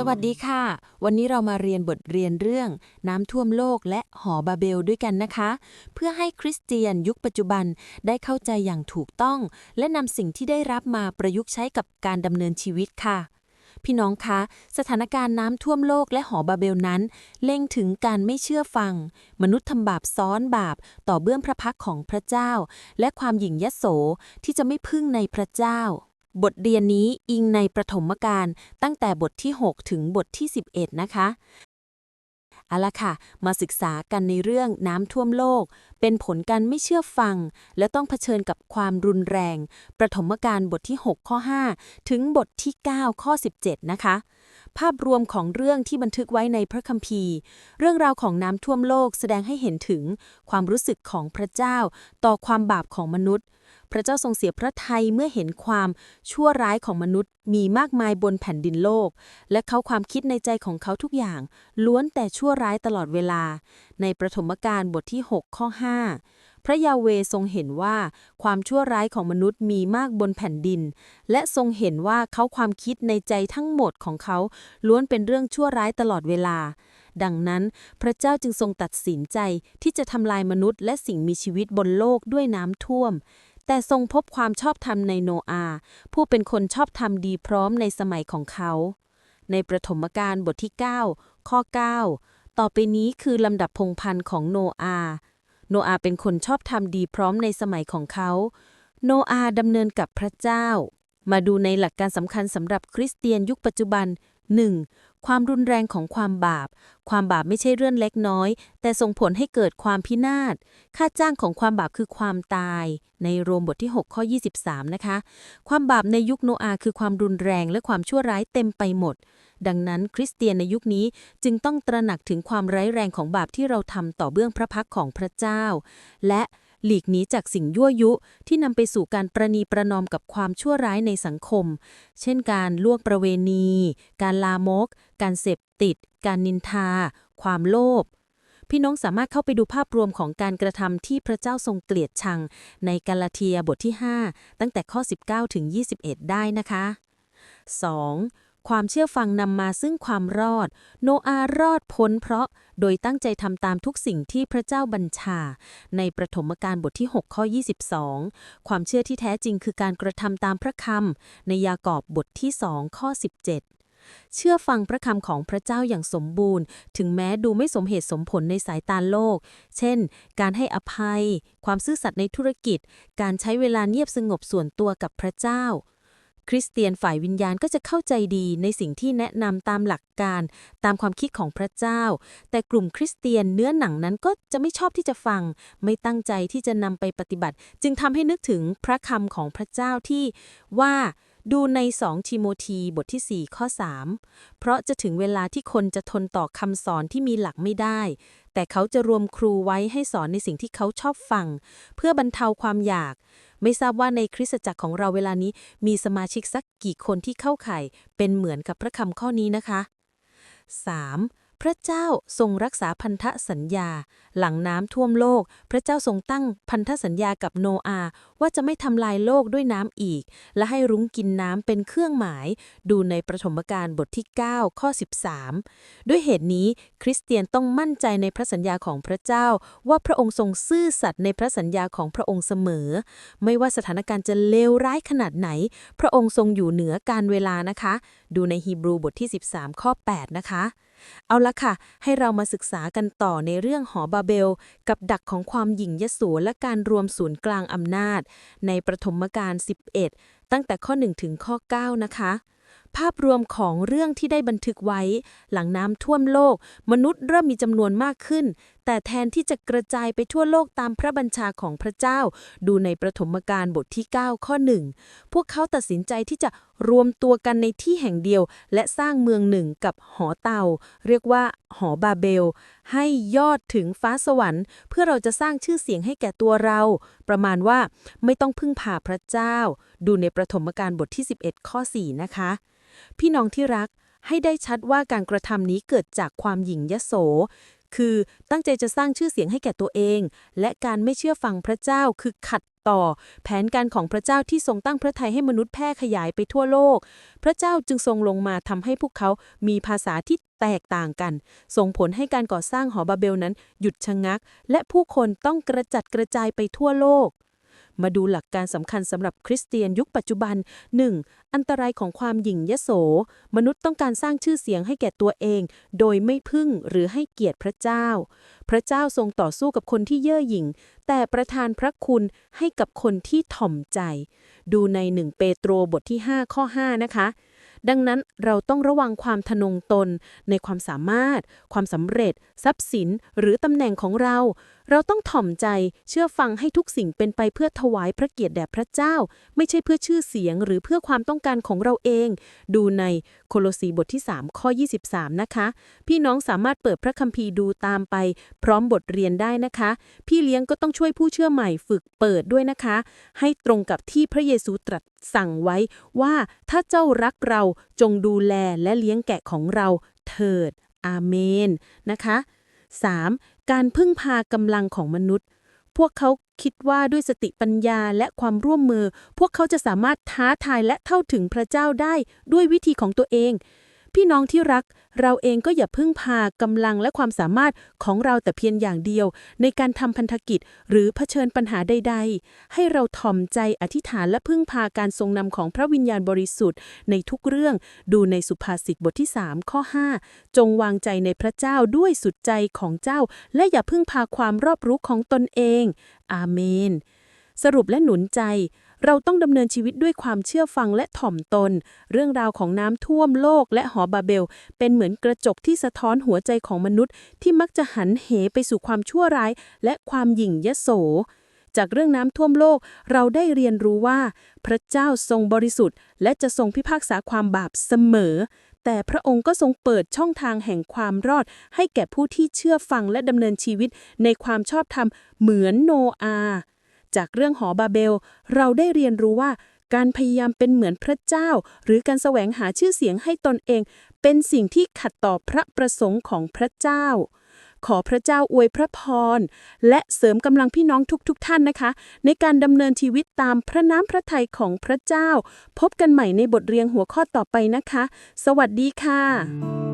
สวัสดีค่ะ วันนี้เรามาเรียนบทเรียนเรื่องน้ำท่วมโลกและหอบาเบลด้วยกันนะคะ เพื่อให้คริสเตียนยุคปัจจุบันได้เข้าใจอย่างถูกต้อง และนำสิ่งที่ได้รับมาประยุกต์ใช้กับการดำเนินชีวิตค่ะ พี่น้องคะ สถานการณ์น้ำท่วมโลกและหอบาเบลนั้น เล็งถึงการไม่เชื่อฟัง มนุษย์ทำบาปซ้อนบาป ต่อเบื้องพระพักของพระเจ้า และความหยิ่งยโสที่จะไม่พึ่งในพระเจ้า บทเรียนนี้อิงในประถมกาลตั้งแต่บทที่ 6 ถึงบทที่ 11 นะคะเอาละค่ะ มาศึกษากันในเรื่องน้ำท่วมโลก เป็นผลการไม่เชื่อฟัง และต้องเผชิญกับความรุนแรง ประถมกาลบทที่ 6 ข้อ 5 ถึงบทที่ 9 ข้อ 17 นะคะ ภาพรวมของเรื่องที่บันทึกไว้ในพระคัมภีร์ เรื่องราวของน้ำท่วมโลกแสดงให้เห็นถึงความรู้สึกของพระเจ้า ต่อความบาปของมนุษย์ พระเจ้าทรงเสียพระทัยเมื่อเห็นความชั่วร้ายของมนุษย์ มีมากมายบนแผ่นดินโลก และเขาความคิดในใจของเขาทุกอย่าง ล้วนแต่ชั่วร้ายตลอดเวลา ในประถมกาลบทที่ 6 ข้อ 5 ระยาเวทรงเห็นว่าความชั่วร้ายของมนุษย์มีมากบนแผ่นดิน และทรงเห็นว่าเขาความคิดในใจทั้งหมดของเขาล้วนเป็นเรื่องชั่วร้ายตลอดเวลา ดังนั้น พระเจ้าจึงทรงตัดสินใจที่จะทำลายมนุษย์และสิ่งมีชีวิตบนโลกด้วยน้ำท่วมแต่ทรงพบความชอบธรรมในโนอาห์ผู้เป็นคนชอบธรรมดีพร้อมในสมัยของเขา ในประถมกาลบทที่ 9 ข้อ 9 ต่อไปนี้คือลำดับพงพันธ์ของโนอาห์ โนอาเป็นคนชอบทำดีพร้อมในสมัยของเขา โนอาดำเนินกับพระเจ้า มาดูในหลักการสำคัญสำหรับคริสเตียนยุคปัจจุบัน 1. ความรุนแรงของความบาป ความบาปไม่ใช่เรื่องเล็กน้อย แต่ส่งผลให้เกิดความพินาศ ค่าจ้างของความบาปคือความตาย ในโรมบทที่ 6 ข้อ 23 นะคะ ความบาปในยุคโนอาคือความรุนแรงและความชั่วร้ายเต็มไปหมด ดังนั้น คริสเตียนในยุคนี้จึงต้องตระหนักถึงความร้ายแรงของบาปที่เราทำต่อเบื้องพระพักของพระเจ้า และ หลีกหนีจากสิ่งยั่วยุ ที่นำไปสู่การประนีประนอมกับความชั่วร้ายในสังคม เช่นการล่วงประเวณี การลามก การเสพติด การนินทา ความโลภพี่น้องสามารถเข้าไปดูภาพรวมของการกระทำที่พระเจ้าทรงเกลียดชัง ในกาลาเทียบทที่ 5 ตั้งแต่ข้อ 19 ถึง 21 ได้นะคะ 2. ความเชื่อฟังนำมาซึ่งความรอด โนอารอดพ้นเพราะโดยตั้งใจทำตามทุกสิ่งที่พระเจ้าบัญชา ในประถมกาลบทที่ 6 ข้อ 22 ความเชื่อที่แท้จริงคือการกระทำตามพระคำในยากอบบทที่ 2 ข้อ 17เชื่อฟังพระคำของพระเจ้าอย่างสมบูรณ์ ถึงแม้ดูไม่สมเหตุสมผลในสายตาโลก เช่น การให้อภัย ความซื่อสัตย์ในธุรกิจ การใช้เวลาเงียบสงบส่วนตัวกับพระเจ้า คริสเตียนฝ่ายวิญญาณก็จะเข้าใจดีในสิ่งที่แนะนำตามหลักการ ตามความคิดของพระเจ้า แต่กลุ่มคริสเตียนเนื้อหนังนั้นก็จะไม่ชอบที่จะฟัง ไม่ตั้งใจที่จะนำไปปฏิบัติ จึงทำให้นึกถึงพระคำของพระเจ้าที่ว่า ดูใน 2 ทิโมธีบทที่ 4 ข้อ 3 เพราะจะถึงเวลาที่คนจะทนต่อคำสอนที่มีหลักไม่ได้ แต่เขาจะรวมครูไว้ให้สอนในสิ่งที่เขาชอบฟัง เพื่อบรรเทาความอยาก ไม่ทราบว่าในคริสตจักรของเราเวลานี้มีสมาชิกสักกี่คนที่เข้าข่ายเป็นเหมือนกับพระคำข้อนี้นะคะ 3. พระเจ้าทรงรักษาพันธสัญญา หลังน้ำท่วมโลก พระเจ้าทรงตั้งพันธสัญญากับโนอาห์ว่าจะไม่ทำลายโลกด้วยน้ำอีก และให้รุ้งกินน้ำเป็นเครื่องหมาย ดูในประถมกาลบทที่ 9 ข้อ 13 ด้วยเหตุนี้คริสเตียนต้องมั่นใจในพระสัญญาของพระเจ้า ว่าพระองค์ทรงซื่อสัตย์ในพระสัญญาของพระองค์เสมอ ไม่ว่าสถานการณ์จะเลวร้ายขนาดไหน พระองค์ทรงอยู่เหนือการเวลานะคะ ดูในฮีบรูบทที่ 13 ข้อ 8 นะคะ เอาละค่ะ ให้เรามาศึกษากันต่อในเรื่องหอบาเบล กับดักของความหยิ่งยโสและการรวมศูนย์กลางอำนาจ ในประถมกาล11 ตั้งแต่ข้อ 1 ถึงข้อ 9 นะคะภาพรวมของเรื่องที่ได้บันทึกไว้ หลังน้ำท่วมโลก มนุษย์เริ่มมีจำนวนมากขึ้น แต่แทนที่จะกระจายไปทั่วโลกตามพระบัญชาของพระเจ้า ดูในประถมกาลบทที่ 9 ข้อ1พวกเขาตัดสินใจที่จะรวมตัวกันในที่แห่งเดียว และสร้างเมืองหนึ่งกับหอเตา เรียกว่า หอบาเบล ให้ยอดถึงฟ้าสวรรค์ เพื่อเราจะสร้างชื่อเสียงให้แก่ตัวเรา ประมาณว่าไม่ต้องพึ่งพาพระเจ้า ดูในประถมกาลบทที่ 11 ข้อ 4 นะคะ พี่น้องที่รักให้ได้ชัดว่าการกระทำนี้เกิดจากความหยิ่งยโส คือตั้งใจจะสร้างชื่อเสียงให้แก่ตัวเอง และการไม่เชื่อฟังพระเจ้าคือขัดต่อ แผนการของพระเจ้าที่ทรงตั้งพระทัยให้มนุษย์แพร่ขยายไปทั่วโลก พระเจ้าจึงทรงลงมาทำให้พวกเขามีภาษาที่แตกต่างกัน ส่งผลให้การก่อสร้างหอบาเบลนั้นหยุดชะงัก และผู้คนต้องกระจัดกระจายไปทั่วโลก มาดูหลักการสำคัญสำหรับคริสเตียนยุคปัจจุบัน 1. อันตรายของความหยิ่งยโส มนุษย์ต้องการสร้างชื่อเสียงให้แก่ตัวเอง โดยไม่พึ่งหรือให้เกียรติพระเจ้า พระเจ้าทรงต่อสู้กับคนที่เย่อหยิ่ง แต่ประทานพระคุณให้กับคนที่ถ่อมใจ ดูใน 1 เปโตรบทที่ 5 ข้อ 5 นะคะดังนั้นเราต้องระวังความทะนงตนในความสามารถ ความสำเร็จ ทรัพย์สิน หรือตำแหน่งของเรา เราต้องถ่อมใจเชื่อฟังให้ทุกสิ่งเป็นไปเพื่อถวายพระเกียรติแด่พระเจ้า ไม่ใช่เพื่อชื่อเสียงหรือเพื่อความต้องการของเราเอง ดูในโคโลสีบทที่ 3 ข้อ 23 นะคะ พี่น้องสามารถเปิดพระคัมภีร์ดูตามไป พร้อมบทเรียนได้นะคะ พี่เลี้ยงก็ต้องช่วยผู้เชื่อใหม่ฝึกเปิดด้วยนะคะ ให้ตรงกับที่พระเยซูตรัสสั่งไว้ว่าถ้าเจ้ารักเราจงดูแลและเลี้ยงแกะของเราเถิดอาเมนนะคะ 3. การพึ่งพากำลังของมนุษย์ พวกเขาคิดว่าด้วยสติปัญญาและความร่วมมือ พวกเขาจะสามารถท้าทายและเท่าถึงพระเจ้าได้ด้วยวิธีของตัวเอง พี่น้องที่รัก เราเองก็อย่าพึ่งพากำลังและความสามารถของเราแต่เพียงอย่างเดียว ในการทำพันธกิจหรือเผชิญปัญหาใด ๆ ให้เราถ่อมใจอธิษฐานและพึ่งพาการทรงนำของพระวิญญาณบริสุทธิ์ ในทุกเรื่องดูในสุภาษิตบทที่ 3 ข้อ 5 จงวางใจในพระเจ้าด้วยสุดใจของเจ้า และอย่าพึ่งพาความรอบรู้ของตนเอง อาเมน สรุปและหนุนใจ เราต้องดำเนินชีวิตด้วยความเชื่อฟังและถ่อมตน เรื่องราวของน้ำท่วมโลกและหอบาเบล เป็นเหมือนกระจกที่สะท้อนหัวใจของมนุษย์ ที่มักจะหันเหไปสู่ความชั่วร้าย และความหยิ่งยโส จากเรื่องน้ำท่วมโลกเราได้เรียนรู้ว่า พระเจ้าทรงบริสุทธิ์ และจะทรงพิพากษาความบาปเสมอแต่พระองค์ก็ทรงเปิดช่องทางแห่งความรอด ให้แก่ผู้ที่เชื่อฟังและดำเนินชีวิตในความชอบธรรมเหมือนโนอาห์ จากเรื่องหอบาเบล เราได้เรียนรู้ว่าการพยายามเป็นเหมือนพระเจ้า หรือการแสวงหาชื่อเสียงให้ตนเอง เป็นสิ่งที่ขัดต่อพระประสงค์ของพระเจ้า ขอพระเจ้าอวยพระพร และเสริมกำลังพี่น้องทุกๆทท่านนะคะ ในการดำเนินชีวิตตามพระน้ำพระทัยของพระเจ้า พบกันใหม่ในบทเรียนหัวข้อต่อไปนะคะ สวัสดีค่ะ